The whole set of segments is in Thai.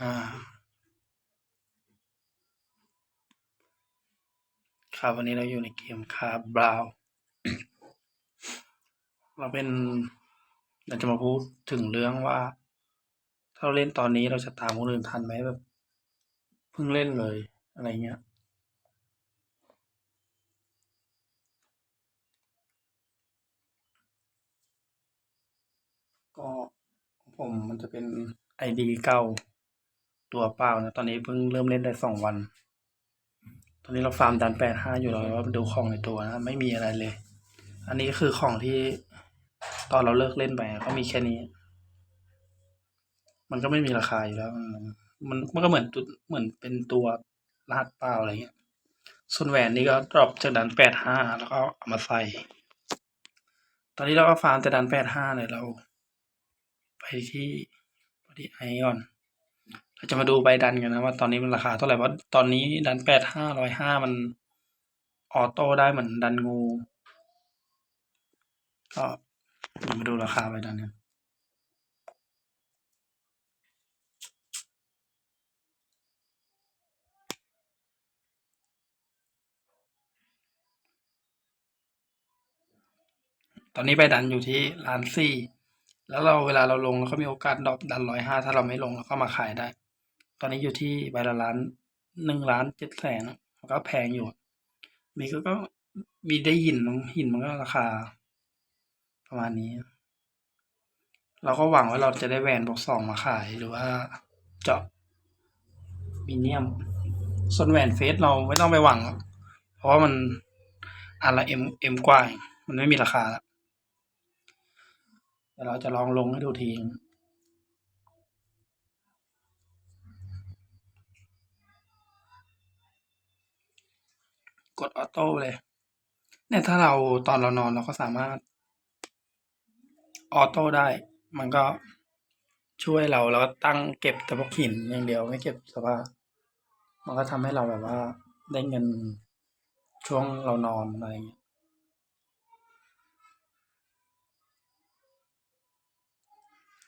อ่าครับวันนี้เราอยู่ในเกมคาบราวเราเป็นเราจะมาพูดถึงเรื่องว่า ถ้าเราเล่นตอนนี้เราจะตามคนอื่นทันไหมแบบเพิ่งเล่นเลยอะไรเงี้ยก็ผมมันจะเป็นไอดีเก่า ตัวเปล่านะ ตอนนี้เพิ่งเริ่มเล่นได้สองวัน ตอนนี้เราฟาร์มดันแปดห้าอยู่เราก็ดูของในตัวนะไม่มีอะไรเลย อันนี้คือของที่ตอนเราเลิกเล่นไปก็มีแค่นี้ มันก็ไม่มีราคาอยู่แล้ว มันมันก็เหมือนตุเหมือนเป็นตัวรหัสเปล่าอะไรเงี้ย ส่วนแหวนนี่ก็ดรอปจากดันแปดห้าแล้วก็เอามาใส่ ตอนนี้เราก็ฟาร์มแต่ดันแปดห้าเลยเรา ไปที่ไปที่ไอก่อน เราจะมาดูใบดันกันนะว่าตอนนี้มันราคาเท่าไหร่เพราะตอนนี้ดันแปดห้าร้อยห้ามันออโต้ได้เหมือนดันงู ก็มาดูราคาใบดันกันตอนนี้ใบดันอยู่ที่ล้านสี่ แล้วเราเวลาเราลงเราก็มีโอกาสดรอปดันร้อยห้าถ้าเราไม่ลงเราก็มาขายได้ ตอนนี้อยู่ที่ใบละล้านหนึ่งล้านเจ็ดแสนมันก็แพงอยู่ มีก็ก็มีได้หินมั้งหินมันก็ราคา ประมาณนี้ เราก็หวังว่าเราจะได้แหวนบอกสองมาขายหรือว่าเจาะมีเนียม ส่วนแหวนเฟสเราไม่ต้องไปหวัง เพราะว่ามันอันละเอ็มเอ็มกว่างมันไม่มีราคาแล้วเดี๋ยวเราจะลองลงให้ดูที กดออโต้เลย เนี่ยถ้าเราตอนเรานอนเราก็สามารถออโต้ได้ มันก็ช่วยเราแล้วก็ตั้งเก็บแต่พวกหินอย่างเดียวไม่เก็บสภาพมันก็ทำให้เราแบบว่าได้เงินช่วงเรานอนอะไรอย่างเงี้ย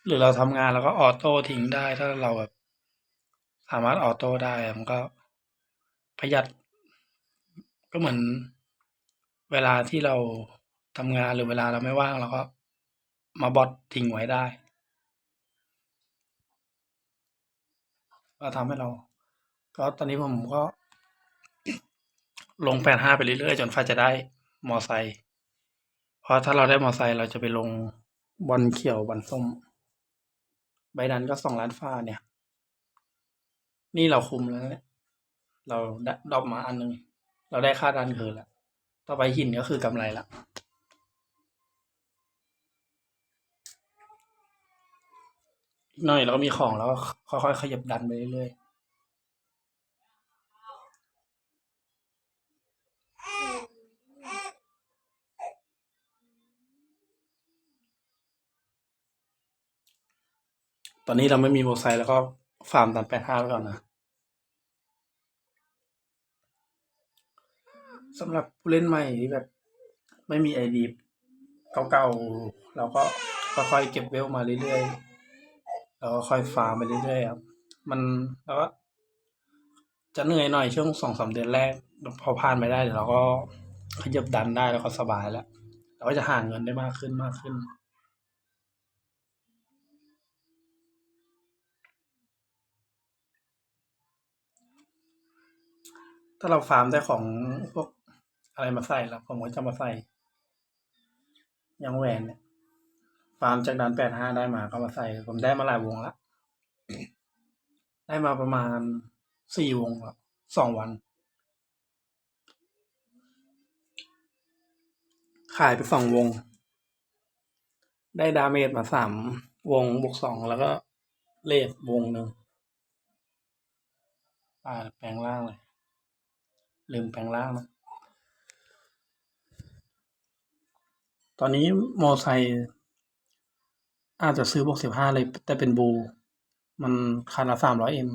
หรือเราทำงานเราก็ออโต้ทิ้งได้ถ้าเราแบบสามารถออโต้ได้มันก็ประหยัด ก็เหมือนเวลาที่เราทำงานหรือเวลาเราไม่ว่างเราก็มาบอททิ้งไว้ได้ ก็ทำให้เรา ก็ตอนนี้ผมก็ ลงแปดห้าไปเรื่อยๆ จนฟ้าจะได้มอไซค์เพราะถ้าเราได้มอไซค์เราจะไปลงบอลเขียวบอลส้ม ใบนั้นก็สองล้านฟ้าเนี่ย นี่เราคุมแล้วเนี่ยเราได้ดรอปมาอันหนึ่ง เราได้ค่าดันคืนแล้วต่อไปหินก็คือกำไรละหน่อยเราก็มีของแล้วก็ค่อยๆขยับดันไปเรื่อยๆตอนนี้เราไม่มีโมไซค์แล้วก็ฟาร์มดันแปดห้าไว้ก่อนนะ สำหรับผู้เล่นใหม่ที่แบบ ไม่มีไอดีเก่าๆเราก็ค่อยๆเก็บเวลมาเรื่อยๆแล้วก็ค่อยฟาร์มไปเรื่อยๆครับมันแล้วก็จะเหนื่อยหน่อยช่วงสองสามเดือนแรก พอผ่านไปได้เดี๋ยวเราก็ขยับดันได้แล้วก็สบายแล้วเราก็จะหาเงินได้มากขึ้นมากขึ้นถ้าเราฟาร์มได้ของพวก อะไรมาใส่แล้วผมก็จะมาใส่ยังแหวนเนี่ยฟาร์มจากดันแปดห้าได้มาก็มาใส่ ผมได้มาหลายวงละได้มาประมาณสี่วงละสองวัน ขายไปสองวง ได้ดาเมจมาสามวงบวกสองแล้วก็เลดวงหนึ่งอ่าแปลงล่างเลย ลืมแปลงล่างนะ ตอนนี้มอไซค์อาจจะซื้อบวกสิบห้าเลย แต่เป็นบู มันคันละสามร้อยเอ็ม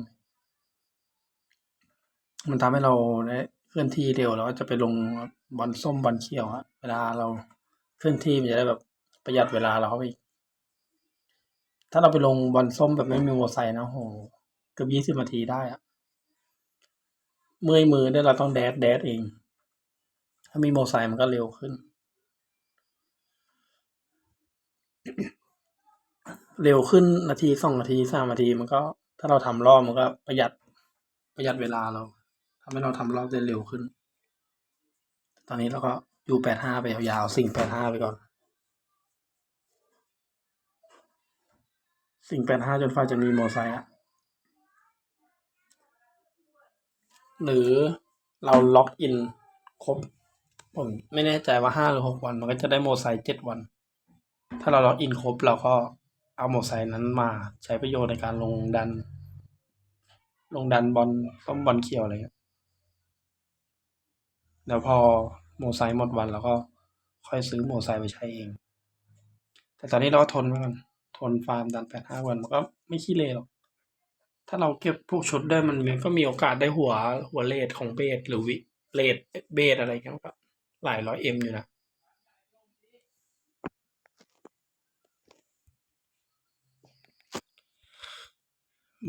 มันทำให้เราได้เคลื่อนที่เร็วแล้วก็จะไปลงบอลส้มบอลเขียวอะเวลาเราเคลื่อนที่มันจะได้แบบประหยัดเวลาเราเข้าไปอีก ถ้าเราไปลงบอลส้มแบบไม่มีมอไซค์นะโหเกือบยี่สิบนาทีได้อะเมื่อยมือเนี่ยเราต้องแดดแดดเอง ถ้ามีโมอไซค์มันก็เร็วขึ้น เร็วขึ้นนาทีสองนาทีสามนาทีมันก็ ถ้าเราทำรอบมันก็ประหยัดประหยัดเวลาเราทำให้เราทำรอบได้เร็วขึ้น ตอนนี้เราก็อยู่แปดห้าไปยาวๆสิ่งแปดห้าไปก่อน สิ่งแปดห้าจนฟ้าจะมีโมอไซค์อะหรือเราล็อกอินครบ ผมไม่แน่ใจว่าห้าหรือหกวัน มันก็จะได้โมอไซค์เจ็ดวัน ถ้าเราล็อกอินครบเราก็ เอาโมอไซค์นั้นมาใช้ประโยชน์ในการลงดัน ลงดันบอลต้มบอลเขียวอะไรเงี้ยแล้วพอโมไซค์หมดวันเราก็ค่อยซื้อโมไซค์ไปใช้เอง แต่ตอนนี้เราก็ทนไว้ก่อนทนฟาร์มดันแปดห้าวันมันก็ไม่ขี้เลหรอก ถ้าเราเก็บพวกชุดได้มันก็มีโอกาสได้หัวหัวเลทของเบสหรือวิเลทเบสอะไรเงี้ยก็หลายร้อยเอ็มอยู่นะ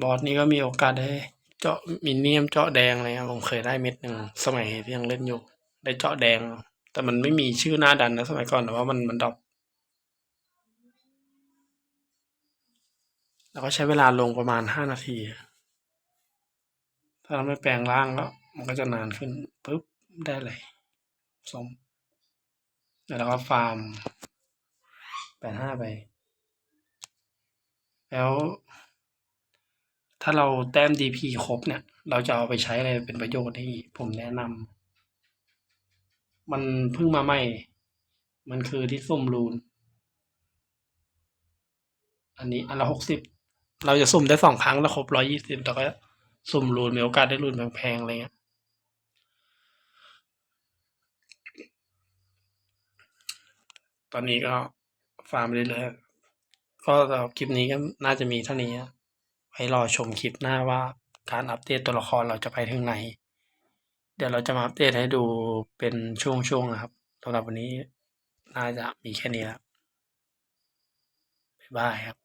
บอสนี่ก็มีโอกาสได้เจาะมินเนียมเจาะแดงอะไรครับผมเคยได้เม็ดหนึ่งสมัยที่ยังเล่นอยู่ได้เจาะแดง แต่มันไม่มีชื่อหน้าดันนะสมัยก่อนแต่ว่ามันมันดรอปแล้วก็ใช้เวลาลงประมาณห้านาที ถ้าเราไม่แปลงร่างแล้วมันก็จะนานขึ้นปุ๊บได้เลยสมแล้วก็ฟาร์มแปดห้าไป แล้ว ถ้าเราแต้ม DP ครบเนี่ย เราจะเอาไปใช้อะไรเป็นประโยชน์ที่ผมแนะนำมันเพิ่งมาใหม่ มันคือที่สุ่มรูน อันนี้อันละหกสิบเราจะสุ่มได้สองครั้งแล้วครบร้อยี่สิบเราก็สุ่มรูนมีโอกาสได้รูนแพงๆอะไรเงี้ยตอนนี้ก็ฟาร์มเรื่อยๆก็สำหรับคลิปนี้ก็น่าจะมีเท่านี้ ไว้รอชมคลิปหน้าว่าการอัปเดตตัวละครเราจะไปถึงไหน เดี๋ยวเราจะมาอัปเดตให้ดูเป็นช่วงๆนะครับสำหรับวันนี้น่าจะมีแค่นี้แล้วบ๊ายบายครับ